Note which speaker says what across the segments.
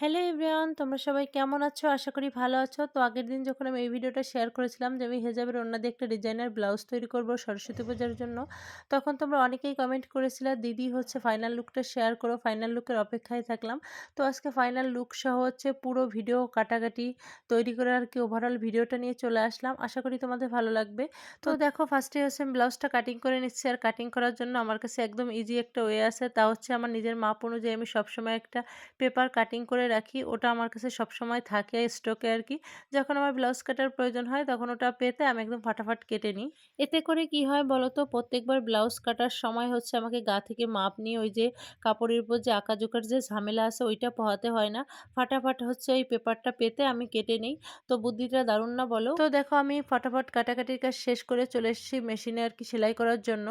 Speaker 1: Hello everyone তোমরা সবাই কেমন আছো? আশা করি ভালো আছো। তো আগের দিন যখন আমি এই ভিডিওটা শেয়ার করেছিলাম যে আমি হেজাবের অন্য দিয়ে একটা ডিজাইনার ব্লাউজ তৈরি করব সরস্বতী পূজার জন্য তখন তোমরা অনেকেই কমেন্ট করেছিলে দিদি হচ্ছে ফাইনাল লুকটা শেয়ার করো ফাইনাল লুকের অপেক্ষায় থাকলাম। তো আজকে ফাইনাল লুক সহ হচ্ছে পুরো ভিডিও কাটাকাটি তৈরি করে আর কি ওভারঅল ভিডিওটা নিয়ে চলে আসলাম। আশা করি তোমাদের ভালো লাগবে। তো দেখো ফার্স্টে হচ্ছে আমি ব্লাউজটা কাটিং করে নিচ্ছি আর কাটিং করার জন্য আমার কাছে একদম ইজি একটা ওয়ে আছে। তা হচ্ছে আমার নিজের মাপ অনুযায়ী আমি সবসময় একটা পেপার কাটিং করে রাখি ওটা আমার কাছে সবসময় থাকে স্টকে আর কি যখন আমার ব্লাউজ কাটার প্রয়োজন হয় তখন ওটা পেতে আমি একদম ফাটাফাট কেটে নিই। এতে করে কি হয় বলো তো প্রত্যেকবার ব্লাউজ কাটার সময় হচ্ছে আমাকে গা থেকে মাপ নিয়ে ওই যে কাপড়ের উপর যে আঁকাজোকার যে ঝামেলা আছে ওইটা পোহাতে হয় না। ফাটাফাট হচ্ছে ওই পেপারটা পেতে আমি কেটে নিই। তো বুদ্ধিটা দারুণ না বলো? তো দেখো আমি ফাটাফাট কাটাকাটির কাজ শেষ করে চলে এসেছি মেশিনে আর কি সেলাই করার জন্য।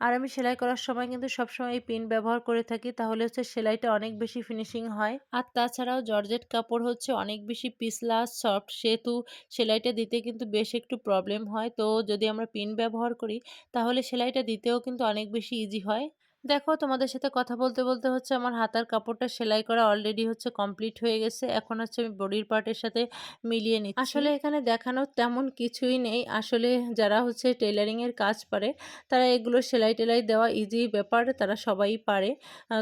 Speaker 1: আর আমি সেলাই করার সময় কিন্তু সবসময় এই পিন ব্যবহার করে থাকি তাহলে হচ্ছে সেলাইটা অনেক বেশি ফিনিশিং হয়। আর তাছাড়াও জর্জেট কাপড় হচ্ছে অনেক বেশি পিছলা, সফট সেহেতু সেলাইটা দিতে কিন্তু বেশ একটু প্রবলেম হয়। তো যদি আমরা পিন ব্যবহার করি, তাহলে সেলাইটা দিতেও কিন্তু অনেক বেশি ইজি হয়। দেখো তোমাদের সাথে কথা বলতে বলতে হচ্ছে আমার হাতার কাপড়টা সেলাই করা অলরেডি হচ্ছে কমপ্লিট হয়ে গেছে। এখন হচ্ছে আমি বডির পার্টের সাথে মিলিয়ে নিচ্ছি। আসলে এখানে দেখানোর তেমন কিছুই নেই। আসলে যারা হচ্ছে টেলারিংয়ের কাজ পারে, তারা এগুলো সেলাই টেলাই দেওয়া ইজি ব্যাপার, তারা সবাই পারে।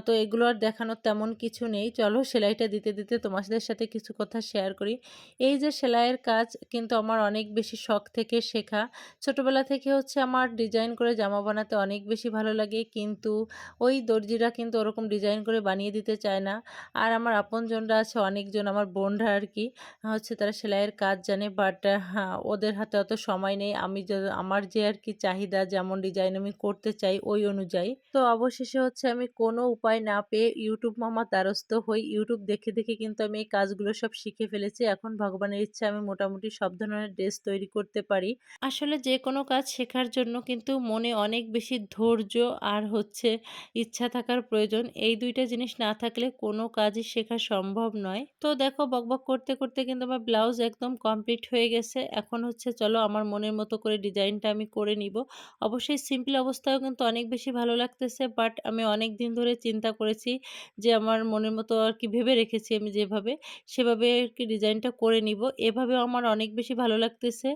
Speaker 1: তো এগুলো আর দেখানোর তেমন কিছু নেই। চলো সেলাইটা দিতে দিতে তোমাদের সাথে কিছু কথা শেয়ার করি। এই যে সেলাইয়ের কাজ কিন্তু আমার অনেক বেশি শখ থেকে শেখা। ছোটবেলা থেকে হচ্ছে আমার ডিজাইন করে জামা বানাতে অনেক বেশি ভালো লাগে। কিন্তু ওই দর্জিরা কিন্তু ওরকম ডিজাইন করে বানিয়ে দিতে চায় না। আর আমার আপনজনরা আছে, অনেকজন আমার বোনরা আর কি হচ্ছে তারা সেলাইয়ের কাজ জানে বাট হ্যাঁ ওদের হাতে অত সময় নেই। আমি আমার যে আর কি চাহিদা, যেমন ডিজাইন আমি করতে চাই ওই অনুযায়ী। তো অবশেষে হচ্ছে আমি কোনো উপায় না পেয়ে ইউটিউব মামা দ্বারস্থ হই। ইউটিউব দেখে দেখে কিন্তু আমি এই কাজগুলো সব শিখে ফেলেছি। এখন ভগবানের ইচ্ছা আমি মোটামুটি সব ধরনের ড্রেস তৈরি করতে পারি। আসলে যে কোনো কাজ শেখার জন্য কিন্তু মনে অনেক বেশি ধৈর্য আর হচ্ছে ইচ্ছা থাকার প্রয়োজন। এই দুইটা জিনিস না থাকলে কোনো কাজই শেখা সম্ভব নয়। তো দেখো বকবক করতে করতে কিন্তু আমার ব্লাউজ একদম কমপ্লিট হয়ে গেছে। এখন হচ্ছে চলো আমার মনের মতো করে ডিজাইনটা আমি করে নিব। অবশ্যই সিম্পল অবস্থায়ও কিন্তু অনেক বেশি ভালো লাগতেছে, বাট আমি অনেক দিন ধরে চিন্তা করেছি যে আমার মনের মতো আর কি ভেবে রেখেছি আমি যেভাবে, সেভাবে আর কি ডিজাইনটা করে নিব। এভাবেও আমার অনেক বেশি ভালো লাগতেছে।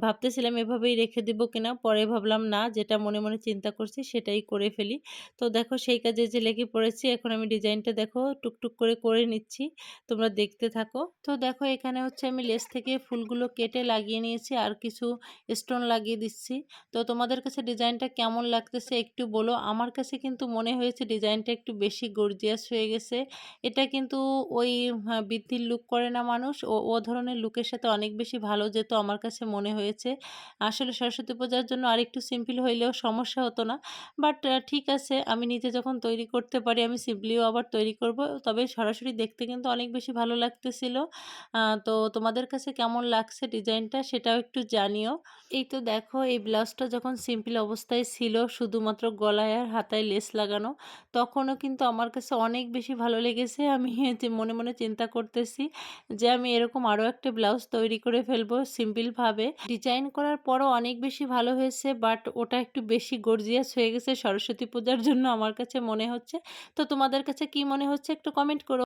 Speaker 1: ভাবতেছিলাম এভাবেই রেখে দিব কিনা, পরে ভাবলাম না, যেটা মনে মনে চিন্তা করছি সেটাই করে ফেলি। তো দেখো সেই কাজে যে লেগে পড়েছি, এখন আমি ডিজাইনটা দেখো টুকটুক করে করে নিচ্ছি। তোমরা দেখতে থাকো। তো দেখো এখানে হচ্ছে আমি লেস থেকে ফুলগুলো কেটে লাগিয়ে নিয়েছি আর কিছু স্টোন লাগিয়ে দিচ্ছি। তো তোমাদের কাছে ডিজাইনটা কেমন লাগতেছে একটু বলো। আমার কাছে কিন্তু মনে হয়েছে ডিজাইনটা একটু বেশি গর্জিয়াস হয়ে গেছে। এটা কিন্তু ওই বৃদ্ধির লুক করে না মানুষ। ও ও ধরনের লুকের সাথে অনেক বেশি ভালো যেত আমার কাছে মনে হয়েছে। আসলে সরস্বতী পূজার জন্য আরেকটু সিম্পল হইলেও সমস্যা হতো না। বাট ঠিক আছে। আমি নিজে যখন তৈরি করতে পারি, আমি সিম্পলিও আবার তৈরি করব। তবে সরাসরি দেখতে কিন্তু অনেক বেশি ভালো লাগতেছিল। তো তোমাদের কাছে কেমন লাগছে ডিজাইনটা সেটাও একটু জানিও। এই তো দেখো, এই ব্লাউজটা যখন সিম্পল অবস্থায় ছিল, শুধুমাত্র গলায় আর হাতায় লেস লাগানো, তখনও কিন্তু আমার কাছে অনেক বেশি ভালো লেগেছে। আমি মনে মনে চিন্তা করতেছি যে আমি এরকম আরও একটা ব্লাউজ তৈরি করে ফেলব সিম্পলভাবে ডিজাইন করার পরও অনেক বেশি ভালো হয়েছে, বাট ওটা একটু বেশি গর্জিয়াস হয়ে গেছে সরস্বতী পূজার জন্য আমার কাছে মনে হচ্ছে। তো তোমাদের কাছে কি মনে হচ্ছে একটু কমেন্ট করো।